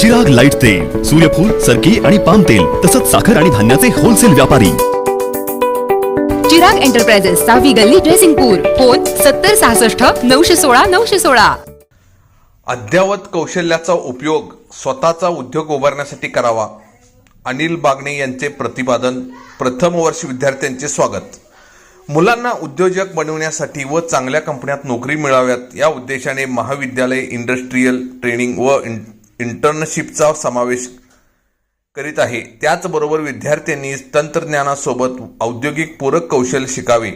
Chirag light तेल सूर्यफूल सरकी आणि पाम तेल तसंच साखर आणि धान्याचे होलसेल व्यापारी. चिराग एंटरप्राइजेस सहावी गल्ली ड्रेसिंगपूर फोन सत्तर सहासष्ट नऊशे सोळा नऊशे सोळा. अद्ययावत कौशल्याचा उपयोग स्वतःचा उद्योग उभारण्यासाठी करावा. अनिल बागणे यांचे प्रतिपादन प्रथम वर्ष विद्यार्थ्यांचे स्वागत. मुलांना उद्योजक बनवण्यासाठी व चांगल्या कंपन्यात नोकरी मिळाव्यात या उद्देशाने महाविद्यालय इंडस्ट्रीयल ट्रेनिंग व इं इंटर्नशिपचा समावेश करीत आहे. त्याचबरोबर विद्यार्थ्यांनी तंत्रज्ञानासोबत औद्योगिक पूरक कौशल्य शिकावे.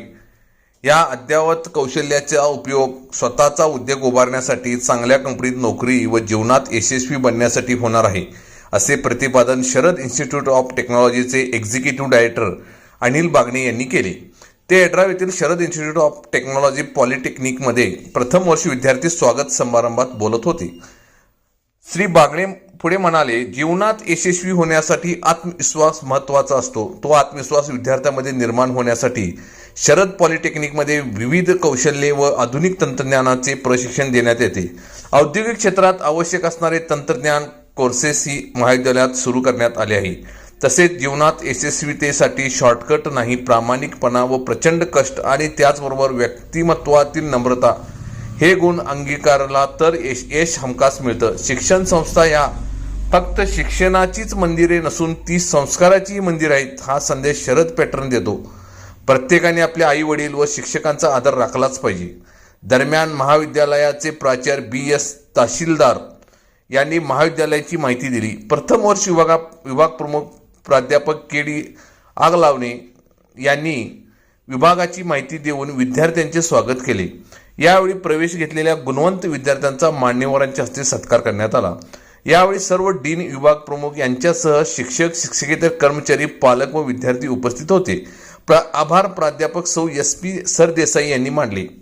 या अद्ययावत कौशल्याचा उपयोग स्वतःचा उद्योग उभारण्यासाठी चांगल्या कंपनीत नोकरी व जीवनात यशस्वी बनण्यासाठी होणार आहे असे प्रतिपादन शरद इन्स्टिट्यूट ऑफ टेक्नॉलॉजीचे एक्झिक्युटिव्ह डायरेक्टर अनिल बागणे यांनी केले. ते अड्राव येथील शरद इन्स्टिट्यूट ऑफ टेक्नॉलॉजी पॉलिटेक्निकमध्ये प्रथम वर्ष विद्यार्थी स्वागत समारंभात बोलत होते. श्री बागणे पुढे म्हणाले जीवनात यशस्वी होण्यासाठी आत्मविश्वास महत्त्वाचा असतो. तो आत्मविश्वास विद्यार्थ्यांमध्ये निर्माण होण्यासाठी शरद पॉलिटेक्निकमध्ये विविध कौशल्ये व आधुनिक तंत्रज्ञानाचे प्रशिक्षण देण्यात येते. औद्योगिक क्षेत्रात आवश्यक असणारे तंत्रज्ञान कोर्सेस ही महाविद्यालयात सुरू करण्यात आले आहे तसेच जीवनात यशस्वीतेसाठी शॉर्टकट नाही प्रामाणिकपणा व प्रचंड कष्ट आणि त्याचबरोबर व्यक्तिमत्वातील नम्रता. हे गुण अंगीकारला तर यश यश हमखास मिळतं. शिक्षण संस्था या फक्त शिक्षणाचीच मंदिरे नसून ती संस्काराचीही मंदिर आहेत हा संदेश शरद पॅटर्न देतो. प्रत्येकाने आपल्या आई वडील व शिक्षकांचा आदर राखलाच पाहिजे. दरम्यान महाविद्यालयाचे प्राचार्य बी एस तहसीलदार यांनी महाविद्यालयाची माहिती दिली. प्रथम वर्ष विभागा विभाग प्रमुख प्राध्यापक के डी आगलावणे यांनी विभागाची माहिती देऊन विद्यार्थ्यांचे स्वागत केले. यावेळी प्रवेश घेतलेल्या गुणवंत विद्यार्थ्यांचा मान्यवरांच्या हस्ते सत्कार करण्यात आला. यावेळी सर्व डीन विभाग प्रमुख यांच्यासह शिक्षक शिक्षकेतर कर्मचारी पालक व विद्यार्थी उपस्थित होते. प्रा आभार प्राध्यापक सौ एस पी सरदेसाई यांनी मांडले.